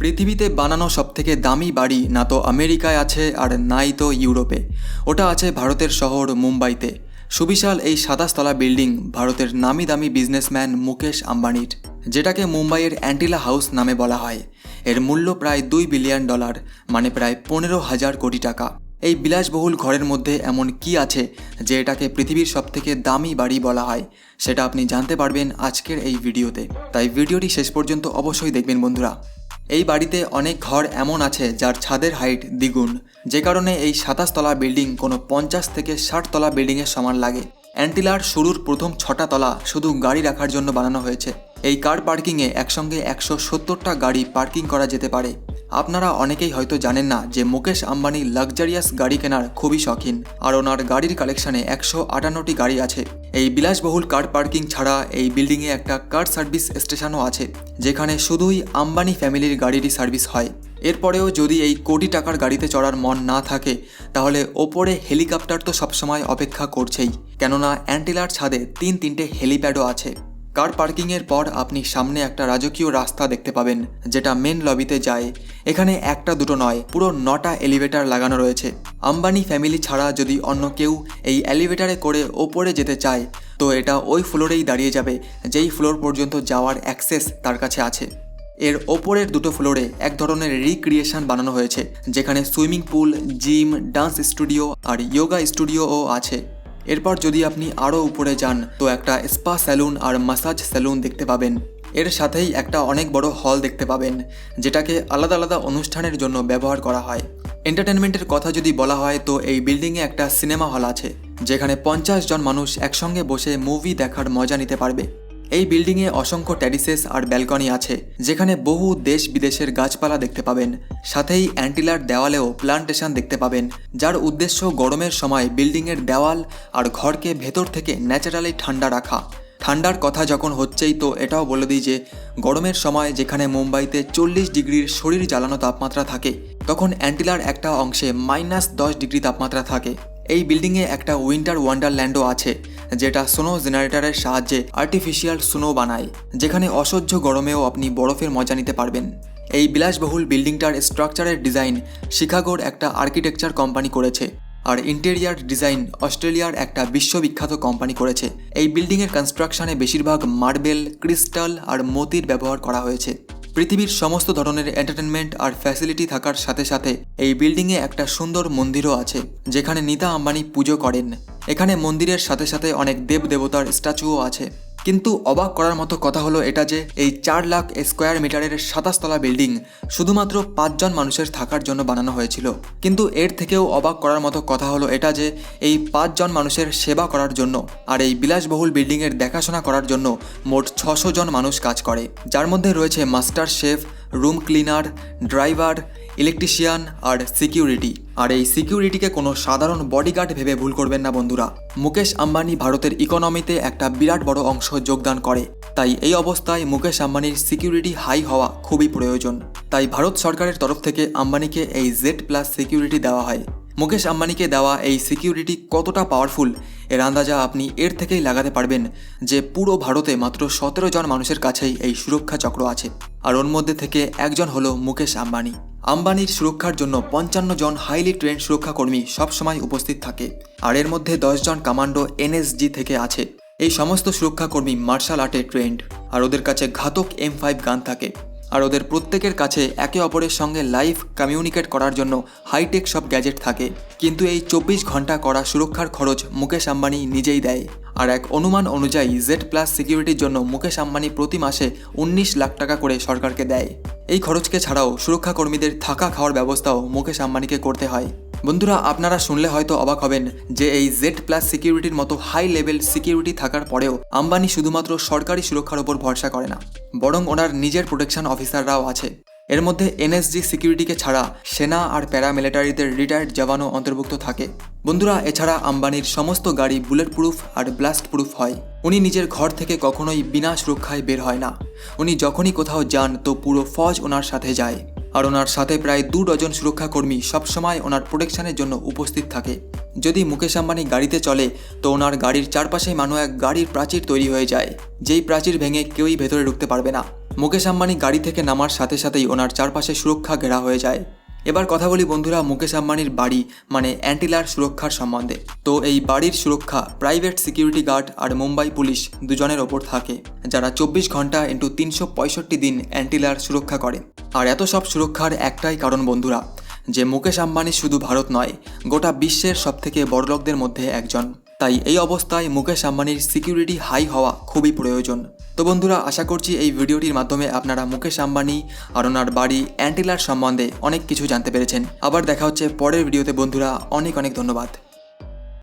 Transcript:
পৃথিবীতে বানানো সবথেকে দামি বাড়ি না তো আমেরিকায় আছে আর নাই তো ইউরোপে। ওটা আছে ভারতের শহর মুম্বাইতে। সুবিশাল এই সাতাশতলা বিল্ডিং ভারতের নামি দামি বিজনেসম্যান মুকেশ আম্বানির, যেটাকে মুম্বাইয়ের অ্যান্টিলা হাউস নামে বলা হয়। এর মূল্য প্রায় দুই বিলিয়ন ডলার মানে প্রায় পনেরো হাজার কোটি টাকা। এই বিলাসবহুল ঘরের মধ্যে এমন কি আছে যে এটাকে পৃথিবীর সবথেকে দামি বাড়ি বলা হয়, সেটা আপনি জানতে পারবেন আজকের এই ভিডিওতে। তাই ভিডিওটি শেষ পর্যন্ত অবশ্যই দেখবেন বন্ধুরা। এই বাড়িতে অনেক ঘর এমন আছে যার ছাদের হাইট দ্বিগুণ। যে কারণে এই সাতাশতলা বিল্ডিং কোনো পঞ্চাশ থেকে ষাট তলা বিল্ডিংয়ের সমান লাগে। অ্যান্টিলার শুরুর প্রথম ছটা তলা শুধু গাড়ি রাখার জন্য বানানো হয়েছে। এই কার পার্কিংয়ে একসঙ্গে একশো সত্তরটা গাড়ি পার্কিং করা যেতে পারে। আপনারা অনেকেই হয়তো জানেন না যে মুকেশ আম্বানি লাক্সারিয়াস গাড়ি কেনার খুবই শখিন। আর ওনার গাড়ির কালেকশনে একশো আটান্নটি গাড়ি আছে। এই বিলাসবহুল কার পার্কিং ছাড়া এই বিল্ডিংয়ে একটা কার সার্ভিস স্টেশনও আছে, যেখানে শুধুই আম্বানি ফ্যামিলির গাড়িরই সার্ভিস হয়। এরপরেও যদি এই কোটি টাকার গাড়িতে চড়ার মন না থাকে, তাহলে ওপরে হেলিকপ্টার তো সবসময় অপেক্ষা করছেই। কেননা অ্যান্টিলার ছাদে তিন তিনটে হেলিপ্যাডও আছে। কার পার্কিংয়ের পর আপনি সামনে একটা রাজকীয় রাস্তা দেখতে পাবেন, যেটা মেন লবিতে যায়। এখানে একটা দুটো নয়, পুরো নটা এলিভেটর লাগানো রয়েছে। আম্বানি ফ্যামিলি ছাড়া যদি অন্য কেউ এই এলিভেটারে করে ওপরে যেতে চায়, তো এটা ওই ফ্লোরেই দাঁড়িয়ে যাবে, যেই ফ্লোর পর্যন্ত যাওয়ার অ্যাক্সেস তার কাছে আছে। এর ওপরের দুটো ফ্লোরে এক ধরনের রিক্রিয়েশন বানানো হয়েছে, যেখানে swimming pool gym dance studio আর যোগা স্টুডিওও আছে। এরপর যদি আপনি আরও উপরে যান, তো একটা স্পা স্যালুন আর মাসাজ স্যালুন দেখতে পাবেন। এর সাথেই একটা অনেক বড় হল দেখতে পাবেন, যেটাকে আলাদা আলাদা অনুষ্ঠানের জন্য ব্যবহার করা হয়। এন্টারটেনমেন্টের কথা যদি বলা হয়, তো এই বিল্ডিংয়ে একটা সিনেমা হল আছে, যেখানে পঞ্চাশ জন মানুষ একসঙ্গে বসে মুভি দেখার মজা নিতে পারবে। এই বিল্ডিংয়ে অসংখ্য ট্যারিসেস আর ব্যালকনি আছে, যেখানে বহু দেশ বিদেশের গাছপালা দেখতে পাবেন। সাথেই অ্যান্টিলার দেওয়ালেও প্লান্টেশন দেখতে পাবেন, যার উদ্দেশ্য গরমের সময় বিল্ডিংয়ের দেওয়াল আর ঘরকে ভেতর থেকে ন্যাচারালি ঠান্ডা রাখা। ঠান্ডার কথা যখন হচ্ছেই তো এটাও বলে দিই যে, গরমের সময় যেখানে মুম্বাইতে চল্লিশ ডিগ্রির শরীর জ্বালানো তাপমাত্রা থাকে, তখন অ্যান্টিলার একটা অংশে মাইনাস দশ ডিগ্রি তাপমাত্রা থাকে। এই বিল্ডিংয়ে একটা উইন্টার ওয়ান্ডারল্যান্ডও আছে যেটা স্নো জেনারেটরের সাহায্যে আর্টিফিশিয়াল স্নো বানায়, যেখানে অসহ্য গরমেও আপনি বরফের মজা নিতে পারবেন। এই বিলাসবহুল বিল্ডিংটার স্ট্রাকচারের ডিজাইন শিকাগোর একটা আর্কিটেকচার কোম্পানি করেছে, আর ইন্টেরিয়ার ডিজাইন অস্ট্রেলিয়ার একটা বিশ্ববিখ্যাত কোম্পানি করেছে। এই বিল্ডিংয়ের কনস্ট্রাকশনে বেশিরভাগ মার্বেল, ক্রিস্টাল আর মতির ব্যবহার করা হয়েছে। পৃথিবীর সমস্ত ধরনের এন্টারটেনমেন্ট আর ফ্যাসিলিটি থাকার সাথে সাথে এই বিল্ডিংয়ে একটা সুন্দর মন্দিরও আছে, যেখানে নিতা আম্বানি পুজো করেন। এখানে মন্দিরের সাথে সাথে অনেক দেব দেবতার স্ট্যাচুও আছে। কিন্তু অবাক করার মতো কথা হলো এটা যে, এই চার লাখ স্কোয়ার মিটারের সাতাশতলা বিল্ডিং শুধুমাত্র পাঁচজন মানুষের থাকার জন্য বানানো হয়েছিল। কিন্তু এর থেকেও অবাক করার মতো কথা হলো এটা যে, এই পাঁচজন মানুষের সেবা করার জন্য আর এই বিলাসবহুল বিল্ডিংয়ের দেখাশোনা করার জন্য মোট ছশো জন মানুষ কাজ করে। যার মধ্যে রয়েছে master chef, room cleaner, driver, electrician আর সিকিউরিটি। আর এই সিকিউরিটিকে কোনো সাধারণ বডিগার্ড ভেবে ভুল করবেন না বন্ধুরা। মুকেশ আম্বানি ভারতের ইকোনমিতে একটা বিরাট বড় অংশ যোগদান করে। তাই এই অবস্থায় মুকেশ আম্বানির সিকিউরিটি হাই হওয়া খুবই প্রয়োজন। তাই ভারত সরকারের তরফ থেকে আম্বানিকে এই জেড প্লাস সিকিউরিটি দেওয়া হয়। মুকেশ আম্বানিকে দেওয়া এই সিকিউরিটি কতটা পাওয়ারফুল এর আন্দাজা আপনি এর থেকেই লাগাতে পারবেন যে পুরো ভারতে মাত্র সতেরো জন মানুষের কাছেই এই সুরক্ষা চক্র আছে। আর ওর মধ্যে থেকে একজন হলো মুকেশ আম্বানি। আম্বানির সুরক্ষার জন্য পঞ্চান্ন জন হাইলি ট্রেন্ড সুরক্ষাকর্মী সবসময় উপস্থিত থাকে। আর এর মধ্যে জন কামান্ডো এনএসজি থেকে আছে। এই সমস্ত সুরক্ষাকর্মী মার্শাল আর্টে ট্রেন্ড। আর ওদের কাছে ঘাতক এম ফাইভ গান থাকে। আর ওদের প্রত্যেকের কাছে একে অপরের সঙ্গে লাইভ কমিউনিকেট করার জন্য হাইটেক সব গ্যাজেট থাকে। কিন্তু এই চব্বিশ ঘণ্টা করা সুরক্ষার খরচ মুকেশ আম্বানি নিজেই দেয়। আর এক অনুমান অনুযায়ী জেড প্লাস সিকিউরিটির জন্য মুকেশ আম্বানি প্রতি মাসে উনিশ লাখ টাকা করে সরকারকে দেয়। এই খরচকে ছাড়াও সুরক্ষাকর্মীদের থাকা খাওয়ার ব্যবস্থাও মুকেশ আম্বানিকে করতে হয়। বন্ধুরা, আপনারা শুনলে হয়তো অবাক হবেন যে এই জেড প্লাস সিকিউরিটির মতো হাই লেভেল সিকিউরিটি থাকার পরেও আম্বানি শুধুমাত্র সরকারি সুরক্ষার উপর ভরসা করে না, বরং ওনার নিজের প্রোটেকশন অফিসাররাও আছে। এর মধ্যে এনএসজি সিকিউরিটিকে ছাড়া সেনা আর প্যারামিলিটারিদের রিটায়ার্ড জওয়ানও অন্তর্ভুক্ত থাকে। বন্ধুরা, এছাড়া আম্বানির সমস্ত গাড়ি বুলেট প্রুফ আর ব্লাস্ট প্রুফ হয়। উনি নিজের ঘর থেকে কখনোই বিনা সুরক্ষায় বের হয় না। উনি যখনই কোথাও যান, তো পুরো ফজ ওনার সাথে যায়। আর ওনার সাথে প্রায় দু ডজন সুরক্ষাকর্মী সবসময় ওনার প্রোটেকশনের জন্য উপস্থিত থাকে। যদি মুকেশ আম্বানি গাড়িতে চলে, তো ওনার গাড়ির চারপাশে মানো এক গাড়ির প্রাচীর তৈরি হয়ে যায়, যেই প্রাচীর ভেঙে কেউই ভেতরে ঢুকতে পারবে না। মুকেশ আম্বানি গাড়ি থেকে নামার সাথে সাথেই ওনার চারপাশে সুরক্ষা ঘেরা হয়ে যায়। এবার কথা বলি বন্ধুরা মুকেশ আম্বানির বাড়ি মানে অ্যান্টিলার সুরক্ষার সম্বন্ধে। তো এই বাড়ির সুরক্ষা প্রাইভেট সিকিউরিটি গার্ড আর মুম্বাই পুলিশ দুজনের ওপর থাকে, যারা চব্বিশ ঘণ্টা ইন্টু তিনশো পঁয়ষট্টি দিন অ্যান্টিলার সুরক্ষা করে। আর এত সব সুরক্ষার একটাই কারণ বন্ধুরা, যে মুকেশ আম্বানি শুধু ভারত নয়, গোটা বিশ্বের সবথেকে বড়লোকদের মধ্যে একজন। তাই এই অবস্থায় মুকেশ আম্বানির সিকিউরিটি হাই হওয়া খুবই প্রয়োজন। তো বন্ধুরা, আশা করছি এই ভিডিওটির মাধ্যমে আপনারা মুকেশ আম্বানি আর ওনার বাড়ি অ্যান্টিলার সম্বন্ধে অনেক কিছু জানতে পেরেছেন। আবার দেখা হচ্ছে পরের ভিডিওতে বন্ধুরা, অনেক অনেক ধন্যবাদ।